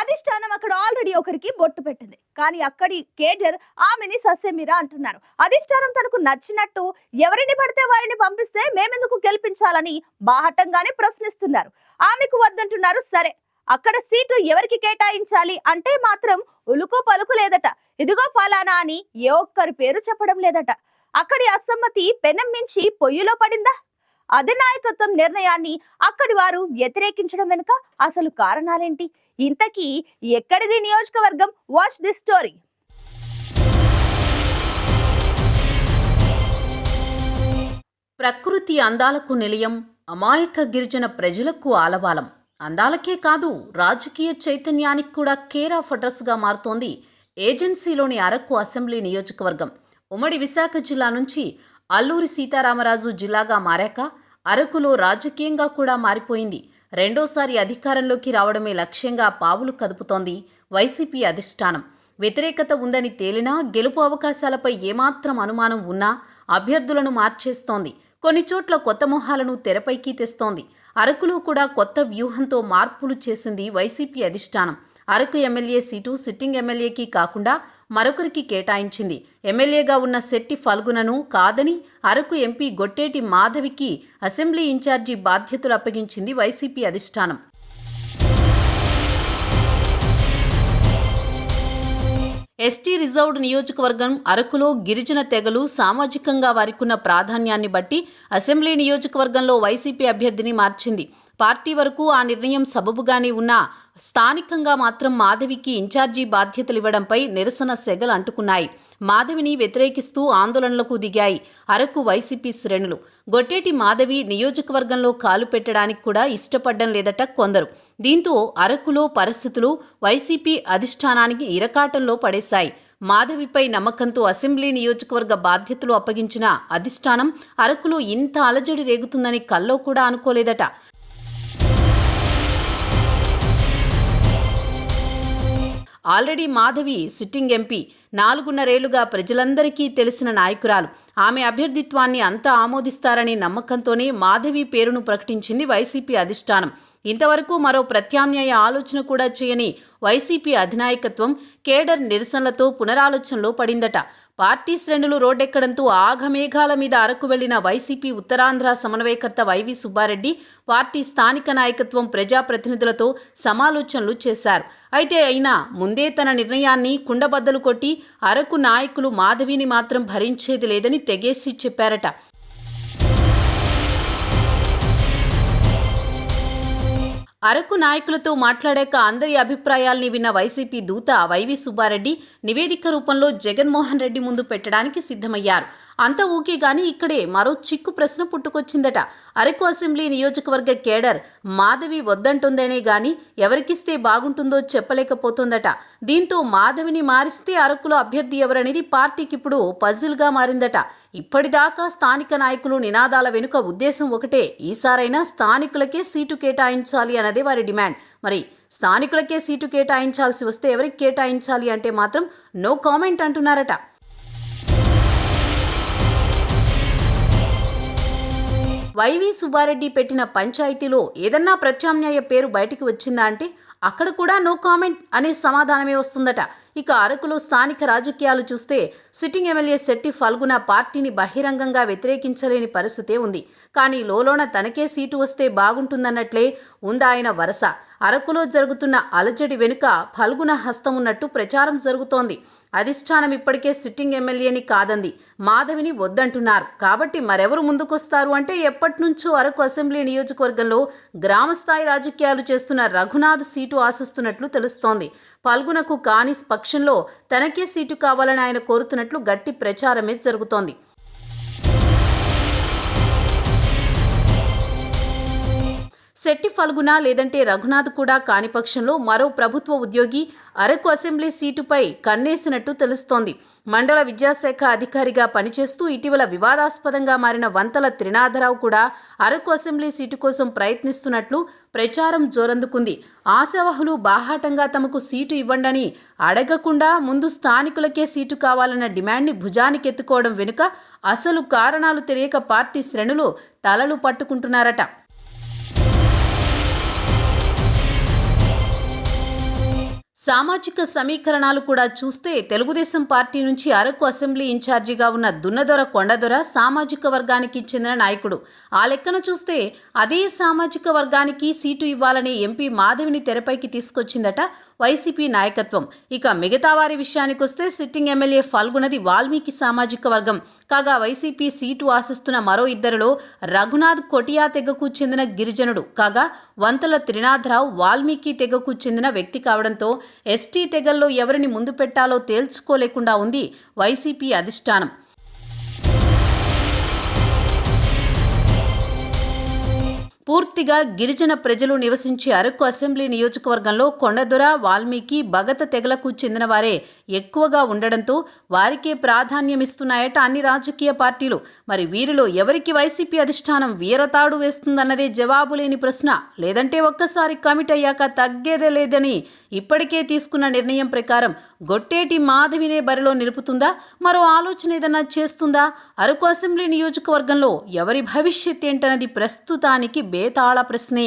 అధిష్టానం అక్కడ ఆల్రెడీ ఒకరికి బొట్టు పెట్టింది. కానీ అక్కడి కేడర్ ఆమెని సస్యమిరా అంటున్నారు. అధిష్టానం తనకు నచ్చినట్టు ఎవరిని పడితే వారిని పంపిస్తే మేమెందుకు గెలిపించాలని బాహటంగానే ప్రశ్నిస్తున్నారు. ఆమెకు వద్దంటున్నారు సరే అక్కడ సీటు ఎవరికి కేటాయించాలి అంటే మాత్రం ఉలుకు పలుకు లేదట. ఇదిగో ఫలానా అని ఏ ఒక్కరి పేరు చెప్పడం లేదట. అక్కడి అసమ్మతి పెనం మించి పొయ్యిలో పడిందా? అధినాయకత్వం నిర్ణయాన్ని అక్కడి వారు వ్యతిరేకించడం వెనుక అసలు కారణాలేంటి? ఇంతకీ ఎక్కడిది నియోజకవర్గం? వాచ్ దిస్ స్టోరీ ప్రకృతి అందాలకు నిలయం అమాయక గిరిజన ప్రజలకు ఆలవాలం. అందాలకే కాదు రాజకీయ చైతన్యానికి కూడా కేర్ ఆఫ్ అడ్రస్గా మారుతోంది ఏజెన్సీలోని అరకు అసెంబ్లీ నియోజకవర్గం. ఉమ్మడి విశాఖ జిల్లా నుంచి అల్లూరి సీతారామరాజు జిల్లాగా మారాక అరకులో రాజకీయంగా కూడా మారిపోయింది. రెండోసారి అధికారంలోకి రావడమే లక్ష్యంగా పావులు కదుపుతోంది వైసీపీ అధిష్టానం. వ్యతిరేకత ఉందని తేలినా గెలుపు అవకాశాలపై ఏమాత్రం అనుమానం ఉన్నా అభ్యర్థులను మార్చేస్తోంది. కొన్ని చోట్ల కొత్త మొహాలను తెరపైకి తెస్తోంది. అరకులో కూడా కొత్త వ్యూహంతో మార్పులు చేసింది వైసీపీ అధిష్టానం. అరకు ఎమ్మెల్యే సీటు సిట్టింగ్ ఎమ్మెల్యేకి కాకుండా మరొకరికి కేటాయించింది. ఎమ్మెల్యేగా ఉన్న శెట్టి ఫల్గునను కాదని అరకు ఎంపీ గొట్టేటి మాధవికి అసెంబ్లీ ఇన్ఛార్జి బాధ్యతలు అప్పగించింది వైసీపీ అధిష్టానం. ఎస్టీ రిజర్వ్డ్ నియోజకవర్గం అరకులో గిరిజన తెగలు సామాజికంగా వారికున్న ప్రాధాన్యాన్ని బట్టి అసెంబ్లీ నియోజకవర్గంలో వైసీపీ అభ్యర్థిని మార్చింది. పార్టీ వరకు ఆ నిర్ణయం సబబుగానే ఉన్నా స్థానికంగా మాత్రం మాధవికి ఇన్ఛార్జీ బాధ్యతలు ఇవ్వడంపై నిరసన సెగలు అంటుకున్నాయి. మాధవిని వ్యతిరేకిస్తూ ఆందోళనలకు దిగాయి. అరకు వైసీపీ శ్రేణులు. గొట్టేటి మాధవి నియోజకవర్గంలో కాలు పెట్టడానికి కూడా ఇష్టపడ్డం లేదట కొందరు. దీంతో అరకులో పరిస్థితులు వైసీపీ అధిష్టానానికి ఇరకాటంలో పడేశాయి. మాధవిపై నమ్మకంతో అసెంబ్లీ నియోజకవర్గ బాధ్యతలు అప్పగించిన అధిష్టానం అరకులో ఇంత అలజడి రేగుతుందని కల్లో కూడా అనుకోలేదట. Already Madhavi sitting MP. నాలుగున్నరేళ్ళుగా ప్రజలందరికీ తెలిసిన నాయకురాలు. ఆమె అభ్యర్థిత్వాన్ని అంతా ఆమోదిస్తారనే నమ్మకంతోనే మాధవి పేరును ప్రకటించింది వైసీపీ అధిష్టానం. ఇంతవరకు మరో ప్రత్యామ్నాయ ఆలోచన కూడా చేయని వైసీపీ అధినాయకత్వం కేడర్ నిరసనలతో పునరాలోచనలో పడిందట. పార్టీ శ్రేణులు రోడ్డెక్కడంతో ఆఘమేఘాల మీద అరకు వెళ్ళిన వైసీపీ ఉత్తరాంధ్ర సమన్వయకర్త వైవి సుబ్బారెడ్డి పార్టీ స్థానిక నాయకత్వం ప్రజాప్రతినిధులతో సమాలోచనలు చేశారు. అయితే అయినా ముందే తన నిర్ణయాన్ని కుండబద్దలు కొట్టి అరకు నాయకులు మాధవిని మాత్రం భరించేది లేదని తెగేసి చెప్పారట. అరకు నాయకులతో మాట్లాడాక అందరి అభిప్రాయాల్ని విన్న వైసీపీ దూత వైవి సుబ్బారెడ్డి నివేదిక రూపంలో జగన్మోహన్ రెడ్డి ముందు పెట్టడానికి సిద్ధమయ్యారు. అంత ఊకే గాని ఇక్కడే మరో చిక్కు ప్రశ్న పుట్టుకొచ్చిందట. అరకు అసెంబ్లీ నియోజకవర్గ కేడర్ మాధవి వద్దంటుందనే గాని ఎవరికిస్తే బాగుంటుందో చెప్పలేకపోతుందట. దీంతో మాధవిని మారిస్తే అరకులో అభ్యర్థి ఎవరనేది పార్టీకి ఇప్పుడు పజిల్గా మారిందట. ఇప్పటిదాకా స్థానిక నాయకులు నినాదాల వెనుక ఉద్దేశం ఒకటే ఈసారైనా స్థానికులకే సీటు కేటాయించాలి అన్నదే వారి డిమాండ్. మరి స్థానికులకే సీటు కేటాయించాల్సి వస్తే ఎవరికి కేటాయించాలి అంటే మాత్రం నో కామెంట్ అంటున్నారట. వైవి సుబ్బారెడ్డి పెట్టిన పంచాయతీలో ఏదన్నా ప్రత్యామ్నాయ పేరు బయటికి వచ్చిందా అంటే అక్కడ కూడా నో కామెంట్ అనే సమాధానమే వస్తుందట. ఇక అరకులో స్థానిక రాజకీయాలు చూస్తే సిట్టింగ్ ఎమ్మెల్యే శెట్టి ఫల్గున పార్టీని బహిరంగంగా వ్యతిరేకించలేని పరిస్థితే ఉంది. కానీ లోలోన తనకే సీటు వస్తే బాగుంటుందన్నట్లే ఉందాయన వరస. అరకులో జరుగుతున్న అలజడి వెనుక ఫల్గున హస్తం ఉన్నట్టు ప్రచారం జరుగుతోంది. అధిష్టానం ఇప్పటికే సిట్టింగ్ ఎమ్మెల్యేని కాదంది. మాధవిని వద్దంటున్నారు. కాబట్టి మరెవరు ముందుకొస్తారు అంటే ఎప్పటినుంచో అరకు అసెంబ్లీ నియోజకవర్గంలో గ్రామస్థాయి రాజకీయాలు చేస్తున్న రఘునాథ్ సీటు ఆశిస్తున్నట్లు తెలుస్తోంది. పల్గునకు కాని పక్షంలో తనకే సీటు కావాలని ఆయన కోరుతున్నట్లు గట్టి ప్రచారమే జరుగుతోంది. శెట్టి ఫల్గున లేదంటే రఘునాథ్ కూడా కాని పక్షంలో మరో ప్రభుత్వ ఉద్యోగి అరకు అసెంబ్లీ సీటుపై కన్నేసినట్టు తెలుస్తోంది. మండల విద్యాశాఖ అధికారిగా పనిచేస్తూ ఇటీవల వివాదాస్పదంగా మారిన వంతల త్రినాథరావు కూడా అరకు అసెంబ్లీ సీటు కోసం ప్రయత్నిస్తున్నట్లు ప్రచారం జోరందుకుంది. ఆశావహులు బాహాటంగా తమకు సీటు ఇవ్వండని అడగకుండా ముందు స్థానికులకే సీటు కావాలన్న డిమాండ్ని భుజానికెత్తుకోవడం వెనుక అసలు కారణాలు తెలియక పార్టీ శ్రేణులు తలలు పట్టుకుంటున్నారట. సామాజిక సమీకరణాలు కూడా చూస్తే తెలుగుదేశం పార్టీ నుంచి అరకు అసెంబ్లీ ఇన్ఛార్జిగా ఉన్న దున్నదొర కొండదొర సామాజిక వర్గానికి చెందిన నాయకుడు. ఆ లెక్కన చూస్తే అదే సామాజిక వర్గానికి సీటు ఇవ్వాలని ఎంపీ మాధవిని తెరపైకి తీసుకొచ్చిందట. వైసీపీ నాయకత్వం. ఇక మిగతా వారి విషయానికొస్తే సిట్టింగ్ ఎమ్మెల్యే ఫల్గునది వాల్మీకి సామాజిక వర్గం. కాగా వైసీపీ సీటు ఆశిస్తున్న మరో ఇద్దరిలో రఘునాథ్ కొటియా తెగకు చెందిన గిరిజనుడు. కాగా వంతల త్రినాథరావు వాల్మీకి తెగకు చెందిన వ్యక్తి కావడంతో ఎస్టీ తెగల్లో ఎవరిని ముందు పెట్టాలో తేల్చుకోలేకుండా ఉంది వైసీపీ అధిష్టానం. పూర్తిగా గిరిజన ప్రజలు నివసించే అరకు అసెంబ్లీ నియోజకవర్గంలో కొండదొర వాల్మీకి భగత తెగలకు చెందిన వారే ఎక్కువగా ఉండడంతో వారికే ప్రాధాన్యమిస్తున్నాయట అన్ని రాజకీయ పార్టీలు. మరి వీరిలో ఎవరికి వైసీపీ అధిష్టానం వీరతాడు వేస్తుందన్నదే జవాబు లేని ప్రశ్న. లేదంటే ఒక్కసారి కమిట్ అయ్యాక తగ్గేదే లేదని ఇప్పటికే తీసుకున్న నిర్ణయం ప్రకారం గొట్టేటి మాధవినే బరిలో నిలుపుతుందా? మరో ఆలోచన ఏదన్నా చేస్తుందా? అరకు అసెంబ్లీ నియోజకవర్గంలో ఎవరి భవిష్యత్ ఏంటన్నది ప్రస్తుతానికి బేతాళ ప్రశ్నే